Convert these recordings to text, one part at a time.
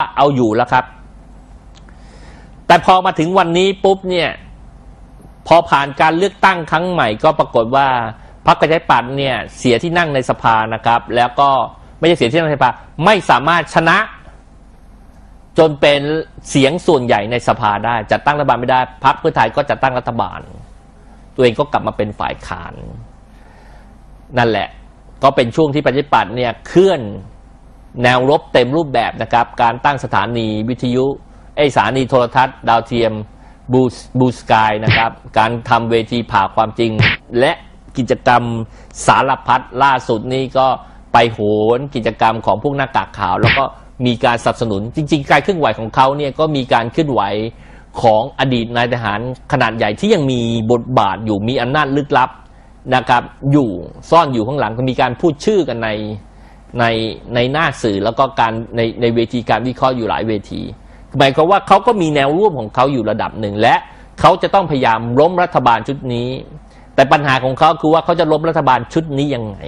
เอาอยู่แล้วครับ แต่พอมาถึงวันนี้ปุ๊บเนี่ย พอผ่านการเลือกตั้งครั้งใหม่ก็ปรากฏว่าพรรคประชาธิปัตย์เนี่ยเสียที่นั่งในสภานะครับ แล้วก็ไม่ใช่เสียที่นั่งในสภาไม่สามารถชนะ จนเป็นเสียงส่วนใหญ่ในสภาได้จัดตั้งรัฐบาลไม่ได้พรรคเพื่อไทยก็จัดตั้งรัฐบาล ตัวเองก็กลับมาเป็นฝ่ายค้าน นั่นแหละ ก็เป็นช่วงที่ประชาธิปัตย์เนี่ยเคลื่อน แนวรบเต็มรูปแบบนะครับ การตั้งสถานีวิทยุไอสถานีโทรทัศน์ ดาวเทียมบูบูสกายนะครับ การทำเวทีผ่าความจริง และกิจกรรมสารพัดล่าสุดนี้ก็ไปโหนกิจกรรมของพวกหน้ากากขาว แล้วก็มีการสนับสนุนจริง ๆ การเคลื่อนไหวของเขาเนี่ยก็มีการเคลื่อนไหวของอดีตนายทหารขนาดใหญ่ที่ยังมีบทบาทอยู่มีอำนาจลึกลับนะครับ อยู่ซ่อนอยู่ข้างหลังก็มีการพูดชื่อกันใน ในในหน้าสื่อแล้วก็การในในเวทีการวิเคราะห์อยู่หลายเวที หมายความว่าเขาก็มีแนวร่วมของเขาอยู่ระดับหนึ่ง และเขาจะต้องพยายามล้มรัฐบาลชุดนี้ แต่ปัญหาของเขาคือว่าเขาจะล้มรัฐบาลชุดนี้ยังไง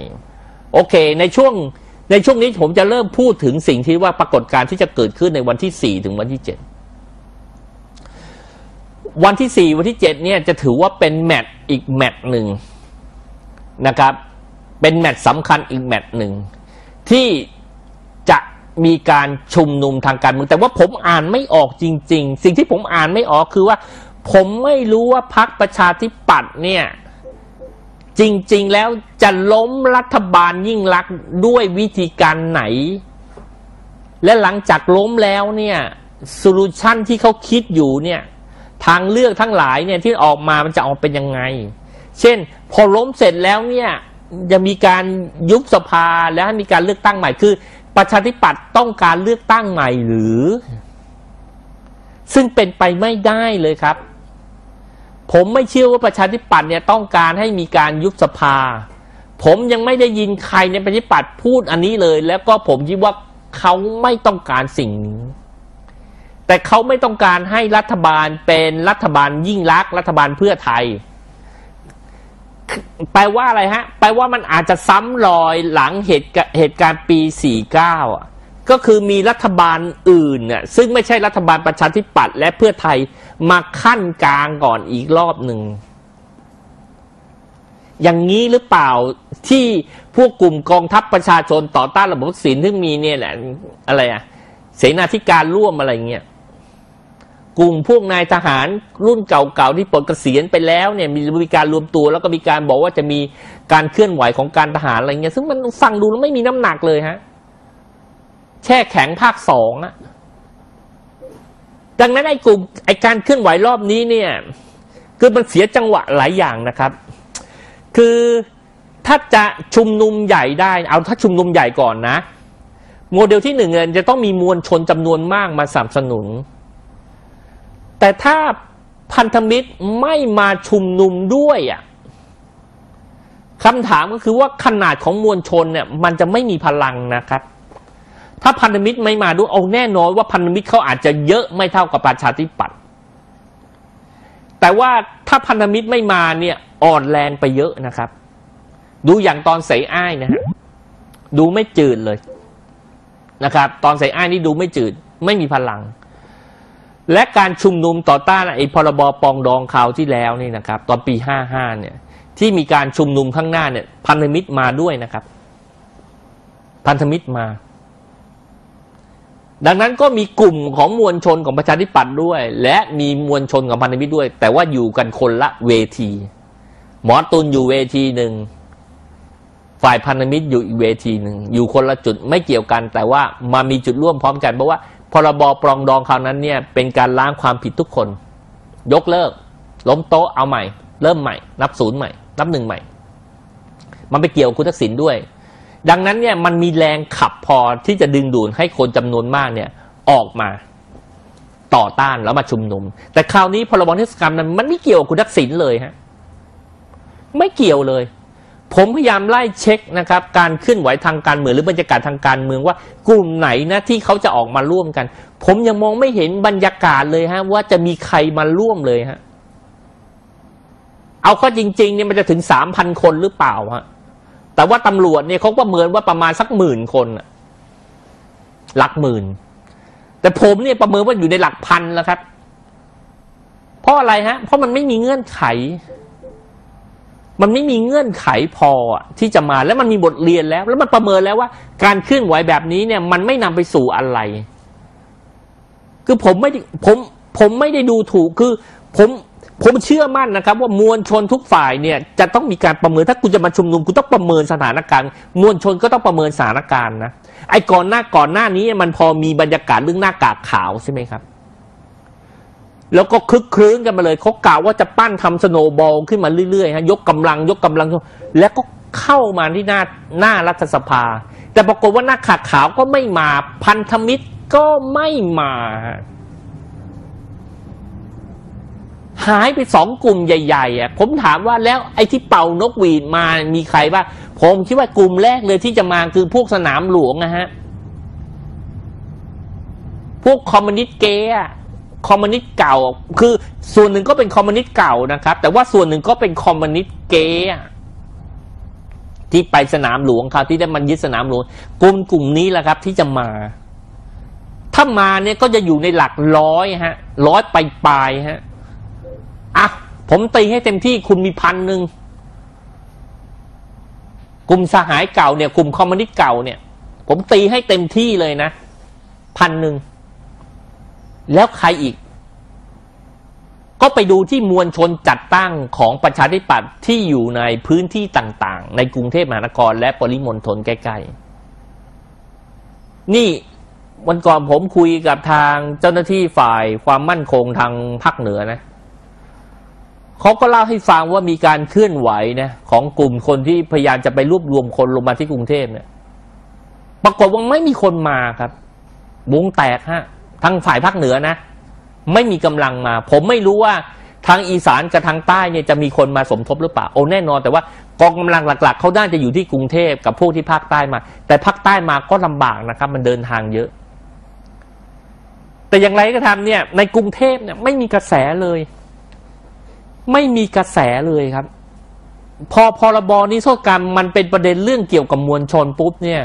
โอเค ในช่วงในช่วงนี้ผมจะเริ่มพูดถึงสิ่งที่ว่าปรากฏการณ์ที่จะเกิดขึ้นในวันที่สี่ถึงวันที่เจ็ดวันที่สี่วันที่เจ็ดเนี่ยจะถือว่าเป็นแมตช์อีกแมตช์หนึ่งนะครับ เป็นแมตช์สำคัญอีกแมตช์หนึ่ง ที่จะมีการชุมนุมทางการเมืองแต่ว่าผมอ่านไม่ออกจริง ๆ สิ่งที่ผมอ่านไม่ออกคือว่า ผมไม่รู้ว่าพรรคประชาธิปัตย์เนี่ยจริง ๆ แล้วจะล้มรัฐบาลยิ่งลักษณ์ด้วยวิธีการไหน และหลังจากล้มแล้วเนี่ยโซลูชันที่เขาคิดอยู่เนี่ยทางเลือกทั้งหลายเนี่ยที่ออกมามันจะออกเป็นยังไง เช่น พอล้มเสร็จแล้วเนี่ย จะมีการยุบสภาแล้วให้มีการเลือกตั้งใหม่คือ ประชาธิปัตย์ต้องการเลือกตั้งใหม่หรือ ซึ่งเป็นไปไม่ได้เลยครับ ผมไม่เชื่อว่าประชาธิปัตย์เนี่ยต้องการให้มีการยุบสภา ผมยังไม่ได้ยินใครในประชาธิปัตย์พูดอันนี้เลย แล้วก็ผมคิดว่าเขาไม่ต้องการสิ่งนี้แต่เขาไม่ต้องการให้รัฐบาลเป็นรัฐบาลยิ่งรักรัฐบาลเพื่อไทย แปลว่าอะไรฮะ แปลว่ามันอาจจะซ้ำรอยหลังเหตุเหตุการณ์ปี 49 อะ ก็คือมีรัฐบาลอื่นเนี่ยซึ่งไม่ใช่รัฐบาลประชาธิปัตย์และเพื่อไทยมาขั้นกลางก่อนอีกรอบหนึ่ง อย่างนี้หรือเปล่าที่พวกกลุ่มกองทัพประชาชนต่อต้านระบบวัคซีนที่มีเนี่ยแหละ อะไรอะเสนาธิการร่วมอะไรเงี้ย กลุ่มพวกนายทหารรุ่นเก่าๆที่ปลดเกษียณไปแล้วเนี่ยมีมีการรวมตัวแล้วก็มีการบอกว่าจะมีการเคลื่อนไหวของการทหารอะไรเงี้ยซึ่งมันฟังดูแล้วไม่มีน้ำหนักเลยฮะแช่แข็งภาคสองอะดังนั้นไอ้กลุ่มไอ้การเคลื่อนไหวรอบนี้เนี่ยคือมันเสียจังหวะหลายอย่างนะครับ คือถ้าจะชุมนุมใหญ่ได้เอาถ้าชุมนุมใหญ่ก่อนนะ โมเดลที่หนึ่งเงินจะต้องมีมวลชนจำนวนมากมาสนับสนุน แต่ถ้าพันธมิตรไม่มาชุมนุมด้วยอะคำถามก็คือว่าขนาดของมวลชนเนี่ย มันจะไม่มีพลังนะครับ ถ้าพันธมิตรไม่มาด้วยเอาแน่นอนว่าพันธมิตรเขาอาจจะเยอะไม่เท่ากับประชาธิปัตย์แต่ว่าถ้าพันธมิตรไม่มาเนี่ย อ่อนแรงไปเยอะนะครับ ดูอย่างตอนใส่อ้ายนะฮะดูไม่จืดเลยนะครับ ตอนใส่อ้ายนี่ดูไม่จืด ไม่มีพลัง และการชุมนุมต่อต้านไอ้พรบปองดองคราวที่แล้วนี่นะครับ ตอนปีห้าห้าเนี่ย ที่มีการชุมนุมข้างหน้าเนี่ย พันธมิตรมาด้วยนะครับ พันธมิตรมา ดังนั้นก็มีกลุ่มของมวลชนของประชาธิปัตย์ด้วย และมีมวลชนของพันธมิตรด้วย แต่ว่าอยู่กันคนละเวที หมอตุลอยู่เวทีหนึ่งฝ่ายพันธมิตรอยู่อีกเวทีหนึ่งอยู่คนละจุดไม่เกี่ยวกัน แต่ว่ามามีจุดร่วมพร้อมกันเพราะว่า พรบปรองดองคราวนั้นเนี่ยเป็นการล้างความผิดทุกคน ยกเลิก ล้มโต๊ะเอาใหม่ เริ่มใหม่ นับศูนย์ใหม่ นับหนึ่งใหม่ มันไปเกี่ยวคุณทักษิณด้วย ดังนั้นเนี่ยมันมีแรงขับพอที่จะดึงดูดให้คนจำนวนมากเนี่ยออกมาต่อต้านแล้วมาชุมนุม แต่คราวนี้พรบเทศกรรมนั้นมันไม่เกี่ยวกับคุณทักษิณเลยฮะไม่เกี่ยวเลย ผมพยายามไล่เช็คนะครับการเคลื่อนไหวทางการเมืองหรือบรรยากาศทางการเมืองว่ากลุ่มไหนนะที่เขาจะออกมาร่วมกัน ผมยังมองไม่เห็นบรรยากาศเลยฮะว่าจะมีใครมาร่วมเลยฮะเอาก็จริงๆเนี่ยมันจะถึงสามพันคนหรือเปล่าฮะแต่ว่าตำรวจเนี่ยเขาประเมินว่าประมาณสักหมื่นคนหลักหมื่น แต่ผมเนี่ยประเมินว่าอยู่ในหลักพันแล้วครับ เพราะอะไรฮะ เพราะมันไม่มีเงื่อนไข มันไม่มีเงื่อนไขพอที่จะมาแล้วมันมีบทเรียนแล้ว แล้วมันประเมินแล้วว่า การเคลื่อนไหวแบบนี้เนี่ย มันไม่นำไปสู่อะไร คือผมไม่ผมผมไม่ได้ดูถูกคือผมผมเชื่อมั่นนะครับ ว่ามวลชนทุกฝ่ายเนี่ย จะต้องมีการประเมินถ้าคุณจะมาชุมนุมคุณต้องประเมินสถานการณ์ มวลชนก็ต้องประเมินสถานการณ์นะไอ้ก่อนหน้าก่อนหน้านี้มันพอมีบรรยากาศเรื่องหน้ากากขาวใช่ไหมครับ แล้วก็คึกครื้นกันมาเลยเขากล่าวว่าจะปั้นทำสโนบอลขึ้นมาเรื่อยๆฮะยกกำลังยกกำลัง แล้วก็เข้ามาที่หน้าหน้ารัฐสภา แต่ปรากฏว่าหน้าขาขาวก็ไม่มาพันธมิตรก็ไม่มา หายไปสองกลุ่มใหญ่ๆอะผมถามว่าแล้วไอ้ที่เป่านกหวีดมามีใครบ้างผมคิดว่ากลุ่มแรกเลยที่จะมาคือพวกสนามหลวงนะฮะ พวกคอมมิวนิสต์เกย์ คอมมิวนิสต์เก่า คือส่วนหนึ่งก็เป็นคอมมิวนิสต์เก่านะครับ แต่ว่าส่วนหนึ่งก็เป็นคอมมิวนิสต์เกย์ที่ไปสนามหลวงครับที่ได้มันยึดสนามหลวงกลุ่มกลุ่มนี้แหละครับ ที่จะมา ถ้ามาเนี่ยก็จะอยู่ในหลักร้อยฮะร้อยไปปลายฮะอะผมตีให้เต็มที่คุณมีพันหนึ่งกลุ่มสหายเก่าเนี่ยกลุ่มคอมมิวนิสต์เก่าเนี่ย ผมตีให้เต็มที่เลยนะพันหนึ่ง แล้วใครอีก ก็ไปดูที่มวลชนจัดตั้งของประชาธิปัตย์ที่อยู่ในพื้นที่ต่างๆ ในกรุงเทพมหานคร และปริมณฑลใกล้ๆ นี่วันก่อนผมคุยกับทางเจ้าหน้าที่ฝ่ายความมั่นคงทางภาคเหนือนะเขาก็เล่าให้ฟังว่ามีการเคลื่อนไหวนะของกลุ่มคนที่พยายามจะไปรวบรวมคนลงมาที่กรุงเทพเนี่ย ปรากฏว่าไม่มีคนมาครับ วงแตกฮะ ทางฝ่ายภาคเหนือนะ ไม่มีกำลังมา ผมไม่รู้ว่าทางอีสานกับทางใต้เนี่ยจะมีคนมาสมทบหรือเปล่าโอ้แน่นอน แต่ว่ากองกำลังหลัก ๆเขาน่าจะอยู่ที่กรุงเทพกับพวกที่ภาคใต้มา แต่ภาคใต้มาก็ลำบากนะครับ มันเดินทางเยอะ แต่อย่างไรก็ทำเนี่ย ในกรุงเทพเนี่ยไม่มีกระแสเลย ไม่มีกระแสเลยครับ พอพรบนิโทษกรรมมันเป็นประเด็นเรื่องเกี่ยวกับมวลชนปุ๊บเนี่ย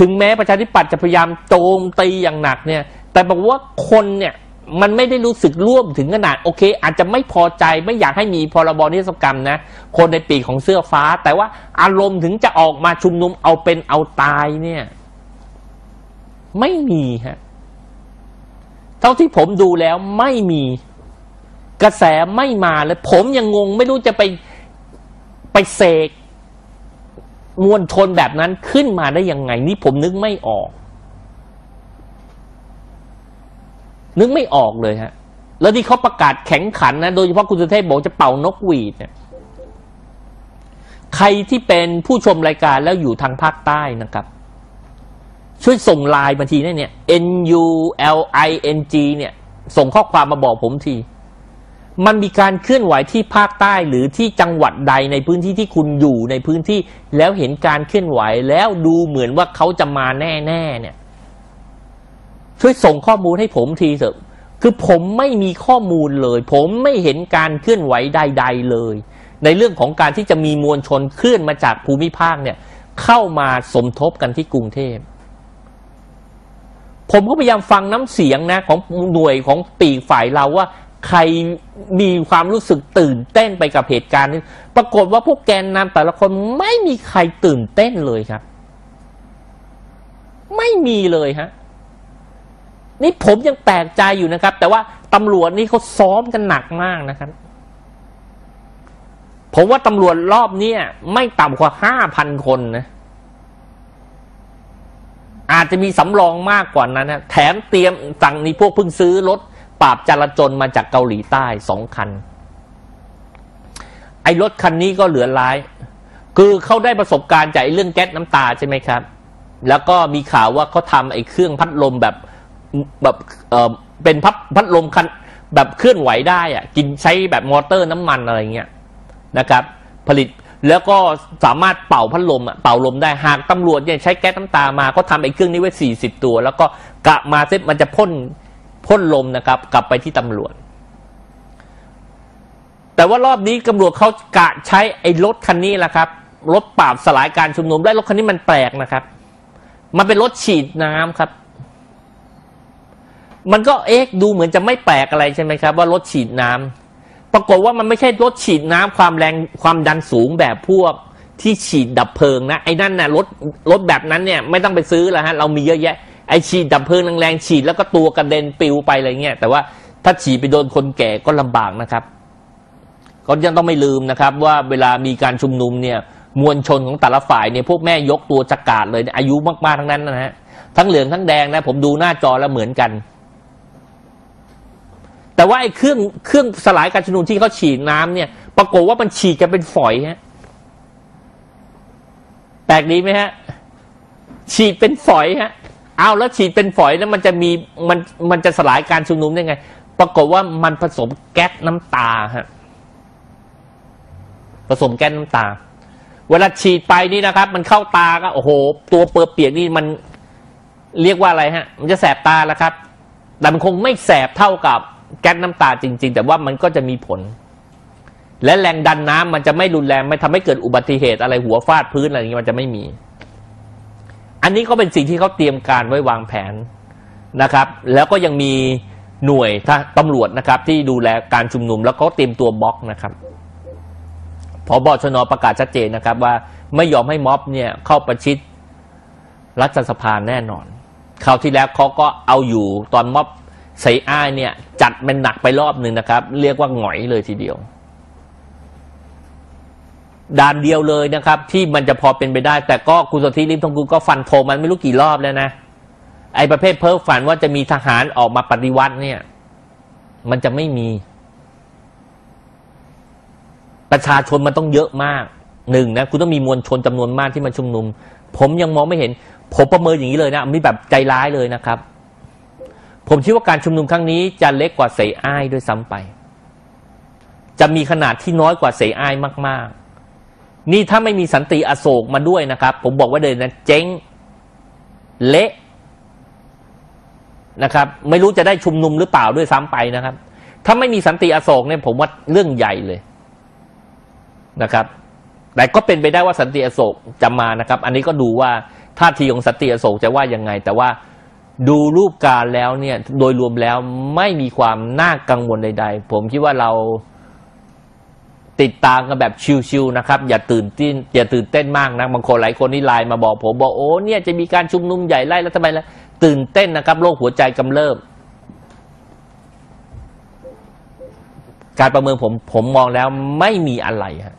ถึงแม้ประชาธิปัตย์จะพยายามโจมตีอย่างหนักเนี่ย แต่บอกว่าคนเนี่ยมันไม่ได้รู้สึกร่วมถึงขนาดโอเค อาจจะไม่พอใจไม่อยากให้มีพรบนิโทษกรรมนะ คนในปีกของเสื้อฟ้า แต่ว่าอารมณ์ถึงจะออกมาชุมนุมเอาเป็นเอาตายเนี่ย ไม่มีฮะเท่าที่ผมดูแล้วไม่มีกระแสไม่มาเลยผมยังงงไม่รู้จะไปไปเสกมวลชนแบบนั้นขึ้นมาได้ยังไง นี่ผมนึกไม่ออก นึกไม่ออกเลยฮะ แล้วที่เขาประกาศแข็งขันนะ โดยเฉพาะคุณสุเทพบอกจะเป่านกหวีดเนี่ย ใครที่เป็นผู้ชมรายการแล้วอยู่ทางภาคใต้นะครับ ช่วยส่งไลน์มาทีเนี่ย N U L I N G เนี่ย ส่งข้อความมาบอกผมที มันมีการเคลื่อนไหวที่ภาคใต้หรือที่จังหวัดใดในพื้นที่ที่คุณอยู่ในพื้นที่แล้วเห็นการเคลื่อนไหวแล้วดูเหมือนว่าเขาจะมาแน่ๆเนี่ย ช่วยส่งข้อมูลให้ผมทีเถอะคือผมไม่มีข้อมูลเลย ผมไม่เห็นการเคลื่อนไหวใด ๆเลย ในเรื่องของการที่จะมีมวลชนเคลื่อนมาจากภูมิภาคเนี่ยเข้ามาสมทบกันที่กรุงเทพผมก็พยายามฟังน้ำเสียงนะของหน่วยของปีกฝ่ายเราว่า ใครมีความรู้สึกตื่นเต้นไปกับเหตุการณ์นี้ปรากฏว่าพวกแกนนำแต่ละคนไม่มีใครตื่นเต้นเลยครับ ไม่มีเลยฮะ นี่ผมยังแปลกใจอยู่นะครับ แต่ว่าตำรวจนี่เขาซ้อมกันหนักมากนะครับ ผมว่าตำรวจรอบนี้ไม่ต่ำกว่าห้าพันคนนะ อาจจะมีสำรองมากกว่านั้นนะแถมเตรียมสั่งนี่พวกเพิ่งซื้อรถปราบจราจนมาจากเกาหลีใต้สองคัน ไอ้รถคันนี้ก็เหลือร้าย คือเขาได้ประสบการณ์จากเรื่องแก๊สน้ำตาใช่ไหมครับ แล้วก็มีข่าวว่าเขาทำไอ้เครื่องพัดลมแบบ แบบเออเป็นพัดพัดลมคันแบบเคลื่อนไหวได้อะกินใช้แบบมอเตอร์น้ำมันอะไรเงี้ยนะครับ ผลิตแล้วก็สามารถเป่าพัดลมอะเป่าลมได้หากตำรวจเนี่ยใช้แก๊สน้ำตามาก็ทำไอ้เครื่องนี้ไว้สี่สิบตัว แล้วก็กะมาเสร็จมันจะพ่นพ่นลมนะครับ กลับไปที่ตำรวจ แต่ว่ารอบนี้ตำรวจเขากะใช้ไอ้รถคันนี้แหละครับรถปราบสลายการชุมนุมได้รถคันนี้มันแปลกนะครับ มันเป็นรถฉีดน้ำครับ มันก็เอ๊ะดูเหมือนจะไม่แปลกอะไรใช่ไหมครับ ว่ารถฉีดน้ำปรากฏว่ามันไม่ใช่รถฉีดน้ำความแรงความดันสูงแบบพวกที่ฉีดดับเพลิงนะไอ้นั่นน่ะรถรถแบบนั้นเนี่ยไม่ต้องไปซื้อแล้วฮะเรามีเยอะแยะไอ้ฉีดดับเพลิงแรงๆฉีดแล้วก็ตัวกระเด็นปิวไปอะไรเงี้ยแต่ว่าถ้าฉีดไปโดนคนแก่ก็ลำบากนะครับ ก็ยังต้องไม่ลืมนะครับ ว่าเวลามีการชุมนุมเนี่ยมวลชนของแต่ละฝ่ายเนี่ยพวกแม่ยกตัวจักาดเลยอายุมากๆทั้งนั้นนะฮะทั้งเหลืองทั้งแดงนะผมดูหน้าจอแล้วเหมือนกัน ว่าไอ้เครื่องเครื่องสลายการชุมนุมที่เขาฉีดน้ำเนี่ย ปรากฏว่ามันฉีดกันเป็นฝอยฮะแปลกดีไหมฮะ ฉีดเป็นฝอยฮะเอาแล้วฉีดเป็นฝอยแล้วมันจะมีมันมันจะสลายการชุมนุมได้ไง ปรากฏว่ามันผสมแก๊สน้ำตาฮะผสมแก๊สน้ำตา เวลาฉีดไปนี่นะครับ มันเข้าตาก็โอ้โห ตัวเปลือเปียกนี่มันเรียกว่าอะไรฮะ มันจะแสบตาแล้วครับแต่มันคงไม่แสบเท่ากับ แก๊สน้ำตาจริง ๆ แต่ว่ามันก็จะมีผล และแรงดันน้ำมันจะไม่รุนแรงไม่ทำให้เกิดอุบัติเหตุอะไรหัวฟาดพื้นอะไรอย่างนี้มันจะไม่มี อันนี้ก็เป็นสิ่งที่เขาเตรียมการไว้วางแผนนะครับ แล้วก็ยังมีหน่วยตำรวจนะครับ ที่ดูแลการชุมนุมแล้วก็เตรียมตัวบล็อกนะครับพอบชนประกาศชัดเจนนะครับว่าไม่ยอมให้ม็อบเนี่ยเข้าประชิดรัฐสภาแน่นอนคราวที่แล้วเขาก็เอาอยู่ตอนม็อบ ใส่อ้ายเนี่ย จัดเป็นหนักไปรอบหนึ่งนะครับ เรียกว่าหงอยเลยทีเดียวด่านเดียวเลยนะครับ ที่มันจะพอเป็นไปได้ แต่ก็คุณสนธิริมทองกุลก็ฟันโทมันไม่รู้กี่รอบแล้วนะไอ้ประเภทเพ้อฝันว่าจะมีทหารออกมาปฏิวัติเนี่ย มันจะไม่มี ประชาชนมันต้องเยอะมากหนึ่งนะคุณต้องมีมวลชนจำนวนมากที่มาชุมนุม ผมยังมองไม่เห็น ผมประเมินอย่างนี้เลยนะมีแบบใจร้ายเลยนะครับ ผมคิดว่าการชุมนุมครั้งนี้จะเล็กกว่าเสอ้ายด้วยซ้ำไป จะมีขนาดที่น้อยกว่าเสอ้ายมาก ๆ นี่ถ้าไม่มีสันติอโศกมาด้วยนะครับ ผมบอกว่าเดินนะเจ๊งเละนะครับ ไม่รู้จะได้ชุมนุมหรือเปล่าด้วยซ้ำไปนะครับ ถ้าไม่มีสันติอโศกเนี่ยผมว่าเรื่องใหญ่เลยนะครับ แต่ก็เป็นไปได้ว่าสันติอโศกจะมานะครับ อันนี้ก็ดูว่าท่าทีของสันติอโศกจะว่ายังไง แต่ว่า ดูรูปการแล้วเนี่ยโดยรวมแล้วไม่มีความน่ากังวลใด ๆ ผมคิดว่าเราติดตามกันแบบชิวๆนะครับ อย่าตื่นเต้นอย่าตื่นเต้นมากนะบางคนหลายคนนี่ไลน์มาบอกผมบอกโอ้เนี่ยจะมีการชุมนุมใหญ่ไล่แล้วทำไมล่ะตื่นเต้นนะครับโรคหัวใจกำเริบการประเมินผมผมมองแล้วไม่มีอะไรฮะ